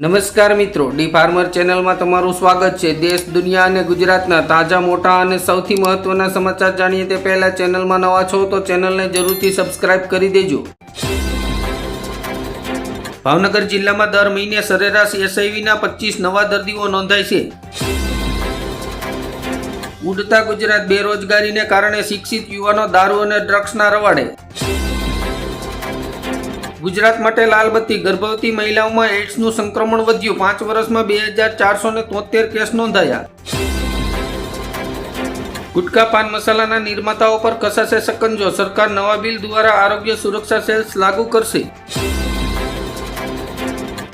નમસ્કાર મિત્રો, D farmer ચેનલમાં તમારું સ્વાગત છે. દેશ, દુનિયા અને ગુજરાતના તાજા, મોટા અને સૌથી મહત્વના સમાચાર જાણીએ તે પહેલા ચેનલમાં નવા છો તો ચેનલને જરૂરથી સબસ્ક્રાઇબ કરી દેજો. ભાવનગર જિલ્લામાં દર મહિને સરેરાશ એસઆઈવીના પચીસ નવા દર્દીઓ નોંધાય છે. ઉડતા ગુજરાત બેરોજગારીને કારણે શિક્ષિત યુવાનો દારૂ અને ડ્રગ્સના રવાડે. ગુજરાત માટે લાલબત્તી. ગર્ભવતી મહિલાઓમાં એડ્સનું સંક્રમણ વધ્યું. પાંચ વર્ષમાં બે હજાર ચારસો ને તોતેર કેસ નોંધાયા. ગુટખા પાન મસાલાના નિર્માતાઓ પર કસાશે સકંજો. સરકાર નવા બિલ દ્વારા આરોગ્ય સુરક્ષા સેલ્સ લાગુ કરશે.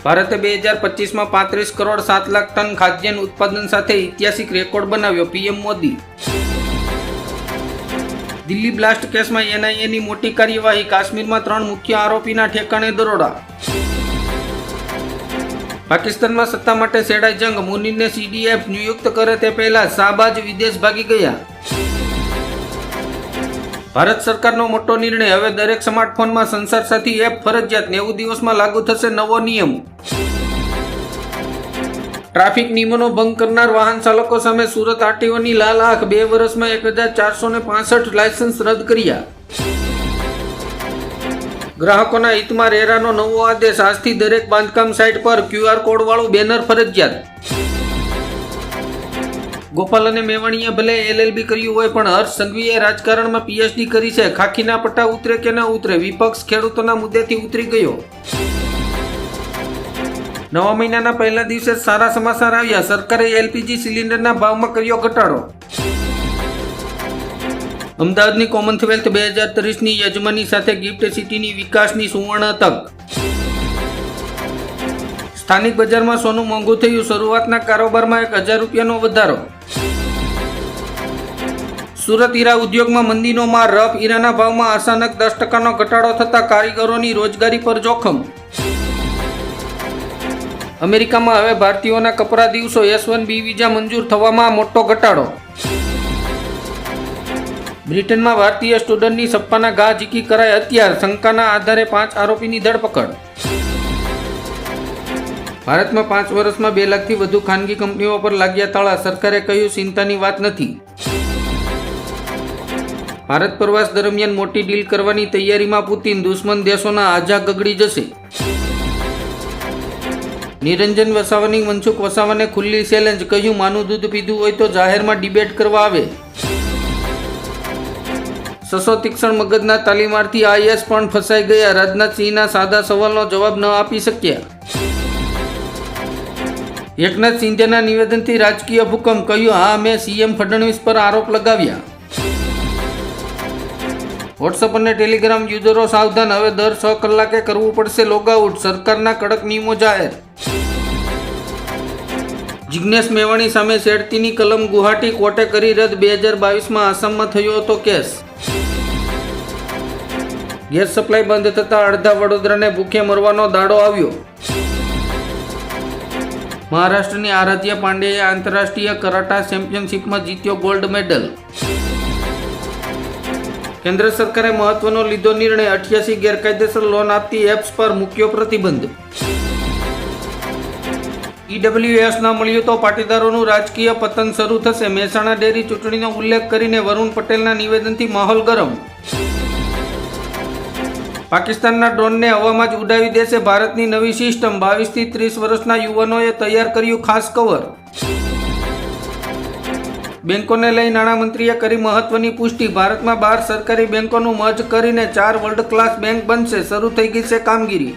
ભારતે બે હજાર પચીસમાં પાંત્રીસ કરોડ સાત લાખ ટન ખાદ્યાન્ન ઉત્પાદન સાથે ઐતિહાસિક રેકોર્ડ બનાવ્યો. પીએમ મોદી દિલ્હી બ્લાસ્ટ કેસમાં એનઆઈએની મોટી કાર્યવાહી, કાશ્મીરમાં ત્રણ મુખ્ય આરોપીના ઠેકાણે દરોડા. પાકિસ્તાનમાં સત્તા માટે છેડાઈ જંગ, મુનીરને સીડીએફ નિયુક્ત કરે તે પહેલા શાહબાજ વિદેશ ભાગી ગયા. ભારત સરકારનો મોટો નિર્ણય, હવે દરેક સ્માર્ટફોનમાં સંસાર સાથી એપ ફરજિયાત, નેવું દિવસમાં લાગુ થશે નવો નિયમ. ટ્રાફિક નિયમોનો ભંગ કરનાર વાહન ચાલકો સામે સુરત આરટીઓની લાલ આંખ બે વર્ષમાં એક હજાર ચારસો ને પાસઠ લાયસન્સ રદ કર્યા. ગ્રાહકોના હિતમાં રેરાનો નવો આદેશ આજથી દરેક બાંધકામ સાઇટ પર ક્યુઆર કોડ વાળું બેનર ફરજિયાત. ગોપાલ અને મેવાણીએ ભલે એલએલબી કર્યું હોય પણ હર્ષ સંઘવીએ રાજકારણમાં પીએચડી કરી છે. ખાખીના પટ્ટા ઉતરે કે ન ઉતરે, વિપક્ષ ખેડૂતોના મુદ્દેથી ઉતરી ગયો. નવા મહિનાના પહેલા દિવસે સારા સમાચાર આવ્યા. સરકારે એલપીજી સિલિન્ડરના ભાવમાં કર્યો ઘટાડો. અમદાવાદની કોમનવેલ્થ બે હજાર ત્રીસની યજમાની સાથે ગિફ્ટ સિટીની વિકાસની સુવર્ણ તક. સ્થાનિક બજારમાં સોનું મોંઘું થયું. શરૂઆતના કારોબારમાં એક હજાર રૂપિયાનો વધારો. સુરત હીરા ઉદ્યોગમાં મંદિરોમાં રફ હીરાના ભાવમાં અચાનક દસ ટકાનો ઘટાડો થતાં કારીગરોની રોજગારી પર જોખમ. અમેરિકામાં હવે ભારતીયોના કપરા દિવસો એસ વન બી વિઝા મંજૂર થવામાં મોટો ઘટાડો. બ્રિટનમાં ભારતીય સ્ટુડન્ટની સપ્પાના ઘા ઝીકી કરાય હત્યાર શંકાના આધારે પાંચ આરોપીની ધરપકડ. ભારતમાં પાંચ વર્ષમાં બે લાખથી વધુ ખાનગી કંપનીઓ પર લાગ્યા તાળા, સરકારે કહ્યું ચિંતાની વાત નથી. ભારત પ્રવાસ દરમિયાન મોટી ડીલ કરવાની તૈયારીમાં પુતિન, દુશ્મન દેશોના આજા ગગડી જશે. નિરંજન વસાવાની મનસુખ વસાવાને ખુલ્લી ચેલેન્જ કહ્યું, માનું દૂધ પીધું હોય તો જાહેરમાં ડિબેટ કરવા આવે. સસો તીક્ષણ મગજના તાલીમાર્થી આઈએસ પણ ફસાઈ ગયા. રાજનાથસિંહના સાદા સવાલનો જવાબ ન આપી શક્યા. એકનાથ સિંધિયાના નિવેદનથી રાજકીય ભૂકંપ કહ્યું, હા, મેં સીએમ ફડણવીસ પર આરોપ લગાવ્યા. વોટ્સઅપ અને ટેલિગ્રામ યુઝરો સાવધાન, હવે દર છ કલાકે કરવું પડશે લોગઆઉટ. સરકારના કડક નિયમો જાહેર. જિજ્ઞેશ મેવાણી સામે શેડતીની કલમ ગુવાહાટી કોર્ટે કરી રદ. બે હજાર બાવીસમાં આસામમાં થયો હતો કેસ. ગેસ સપ્લાય બંધ થતાં અડધા વડોદરાને ભૂખે મરવાનો દાડો આવ્યો. મહારાષ્ટ્રની આરાધ્યા પાંડેએ આંતરરાષ્ટ્રીય કરાટા ચેમ્પિયનશિપમાં જીત્યો ગોલ્ડ મેડલ. કેન્દ્ર સરકારે મહત્વનો લીધો નિર્ણય. અઠ્યાસી ગેરકાયદેસર લોન આપતી એપ્સ પર મૂક્યો પ્રતિબંધ. ઈડબ્લ્યુએસ ના મળ્યું તો પાટીદારોનું રાજકીય પતન શરૂ થશે. મહેસાણા ડેરી ચૂંટણીનો ઉલ્લેખ કરીને વરુણ પટેલના નિવેદનથી માહોલ ગરમ. પાકિસ્તાનના ડ્રોનને હવામાં જ ઉડાવી દેશે ભારતની નવી સિસ્ટમ. બાવીસથી ત્રીસ વર્ષના યુવાનોએ તૈયાર કર્યું ખાસ કવર. બેંકોને લઈ નાણામંત્રીએ કરી મહત્વની પુષ્ટિ. ભારતમાં બાર સરકારી બેંકોનું મર્જ કરીને ચાર વર્લ્ડ ક્લાસ બેંક બનશે. શરૂ થઈ ગઈ છે કામગીરી.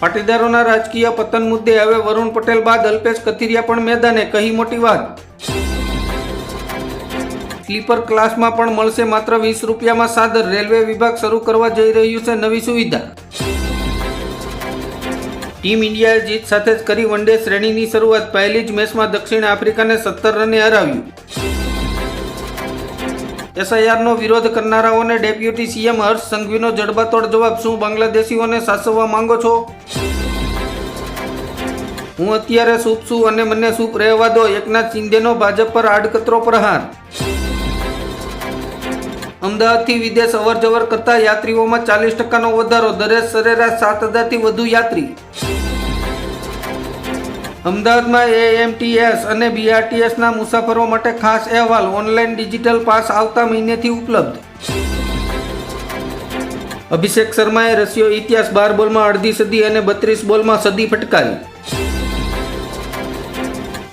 પાટીદારોના રાજકીય પતન મુદ્દે હવે વરુણ પટેલ બાદ અલ્પેશ કથિરિયા પણ મેદાને, કહી મોટી વાત. સ્લીપર ક્લાસમાં પણ મળશે માત્ર વીસ રૂપિયામાં સાદર, રેલવે વિભાગ શરૂ કરવા જઈ રહ્યું છે નવી સુવિધા. ટીમ ઇન્ડિયાએ જીત સાથે જ કરી વનડે શ્રેણીની શરૂઆત, પહેલી જ મેચમાં દક્ષિણ આફ્રિકાને સત્તર રને હરાવ્યું. એસઆઈઆરનો વિરોધ કરનારાઓને ડેપ્યુટી સીએમ હર્ષ સંઘવીનો જડબાતોડ જવાબ. શું બાંગ્લાદેશીઓને સાસવવા માંગો છો? હું અત્યારે સૂપ છું અને મને સૂપ રહેવા દો. એકનાથ શિંદેનો ભાજપ પર આડકતરો પ્રહાર. અમદાવાદથી વિદેશ અવરજવર કરતા યાત્રીઓમાં ચાલીસ ટકાનો વધારો. દરેક સરેરાશ સાત હજારથી વધુ યાત્રી. અમદાવાદમાં એએમટીએસ અને બીઆરટીએસના મુસાફરો માટે ખાસ અહેવાલ ઓનલાઈન ડિજિટલ પાસ આવતા મહિનેથી ઉપલબ્ધ. અભિષેક શર્માએ રશિયો ઇતિહાસ બાર બોલમાં અડધી સદી અને બત્રીસ બોલમાં સદી ફટકારી.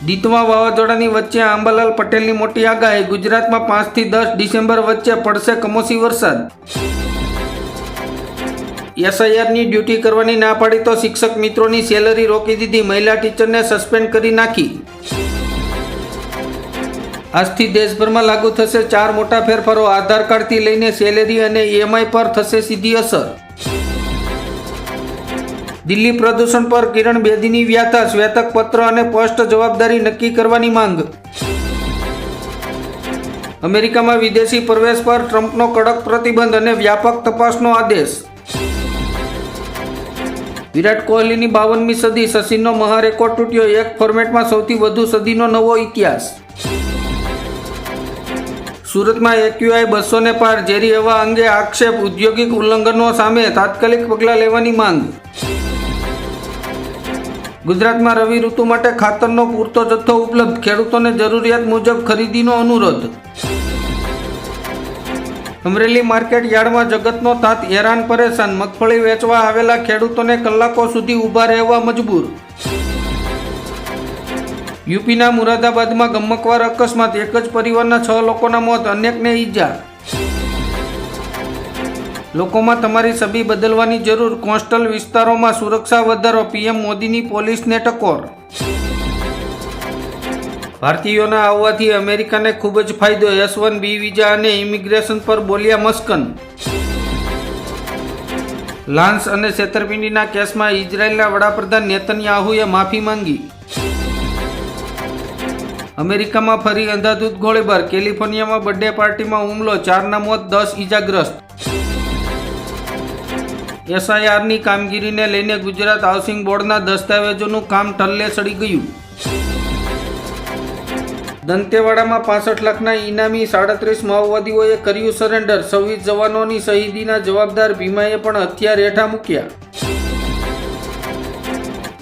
દીતવા વાવાઝોડાની વચ્ચે આંબાલાલ પટેલની મોટી આગાહી, ગુજરાતમાં પાંચથી દસ ડિસેમ્બર વચ્ચે પડશે કમોસી વરસાદ. એસઆઈઆરની ડ્યુટી કરવાની ના પાડી તો શિક્ષક મિત્રોની સેલરી રોકી દીધી. મહિલા ટીચરને સસ્પેન્ડ કરી નાખી. આજથી દેશભરમાં લાગુ થશે ચાર મોટા ફેરફારો. આધાર કાર્ડથી લઈને સેલેરી અને ઈએમઆઈ પર થશે સીધી અસર. દિલ્હી પ્રદૂષણ પર કિરણ બેદીની વ્યાથા. શ્વેતક પત્ર અને સ્પષ્ટ જવાબદારી નક્કી કરવાની માંગ. અમેરિકામાં વિદેશી પ્રવેશ પર ટ્રમ્પનો કડક પ્રતિબંધ અને વ્યાપક તપાસનો આદેશ. વિરાટ કોહલીની બાવનમી સદી સચિનનો મહારેકોર્ડ તૂટ્યો, એક ફોર્મેટમાં સૌથી વધુ સદીનો નવો ઇતિહાસ. સુરતમાં એક્યુઆઈ બસો ને પાર ઝેરી હવા અંગે આક્ષેપ, ઔદ્યોગિક ઉલ્લંઘનો સામે તાત્કાલિક પગલાં લેવાની માંગ. ગુજરાતમાં રવિ ઋતુ માટે ખાતરનો પૂરતો જથ્થો ઉપલબ્ધ, ખેડૂતોને જરૂરિયાત મુજબ ખરીદીનો અનુરોધ. અમરેલી માર્કેટ યાર્ડમાં જગતનો તાત હેરાન પરેશાન. મગફળી વેચવા આવેલા ખેડૂતોને કલાકો સુધી ઊભા રહેવા મજબૂર. યુપીના મુરાદાબાદમાં ગમકવાર અકસ્માત. એક જ પરિવારના છ લોકોના મોત, અનેકને ઈજા. લોકોમાં તમારી છબી બદલવાની જરૂર. કોસ્ટલ વિસ્તારોમાં સુરક્ષા વધારો. પીએમ મોદીની પોલીસને ટકોર. ભારતીયોના આવવાથી અમેરિકાને ખૂબ જ ફાયદો એસ વન બી વિઝા અને ઇમિગ્રેશન પર બોલ્યા મસ્કન. લાન્સ અને છેતરપિંડીના કેસમાં ઇઝરાયેલના વડાપ્રધાન નેતન્યાહુએ માફી માંગી. અમેરિકામાં ફરી અંધાધૂત ગોળીબાર. કેલિફોર્નિયામાં બર્થડે પાર્ટીમાં હુમલો. ચારના મોત, દસ ઈજાગ્રસ્ત. એસઆઈઆરની કામગીરીને લઈને ગુજરાત હાઉસિંગ બોર્ડના દસ્તાવેજોનું કામ ટલ્લે સડી ગયું. દંતેવાડામાં પાસઠ લાખના ઇનામી સાડત્રીસ માઓવાદીઓએ કર્યું સરેન્ડર. છવ્વીસ જવાનોની શહીદીના જવાબદાર ભીમાએ પણ હથિયાર હેઠા મૂક્યા.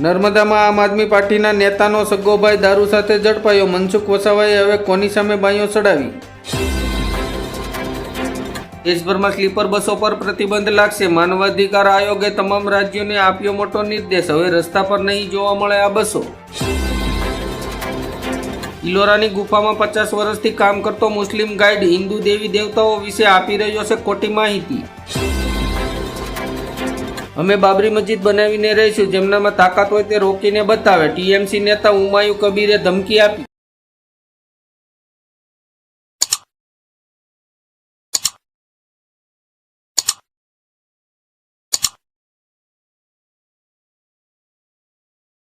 નર્મદામાં આમ આદમી પાર્ટીના નેતાનો સગ્ગોભાઈ દારૂ સાથે ઝડપાયો. મનસુખ વસાવાએ હવે કોની સામે બાંયો ચડાવી દેશભરમાં સ્લીપર બસો પર પ્રતિબંધ લાગશે. માનવાધિકાર આયોગે તમામ રાજ્યોને આપ્યો મોટો નિર્દેશ. હવે રસ્તા પર નહીં જોવા મળે આ બસો. ઇલોરાની ગુફામાં પચાસ વર્ષથી કામ કરતો મુસ્લિમ ગાઈડ હિન્દુ દેવી દેવતાઓ વિશે આપી રહ્યો છે ખોટી માહિતી. અમે બાબરી મસ્જિદ બનાવીને રહીશું. જેમનામાં તાકાત હોય તે રોકીને બતાવે. ટીએમસી નેતા ઉમાયુ કબીરે ધમકી આપી.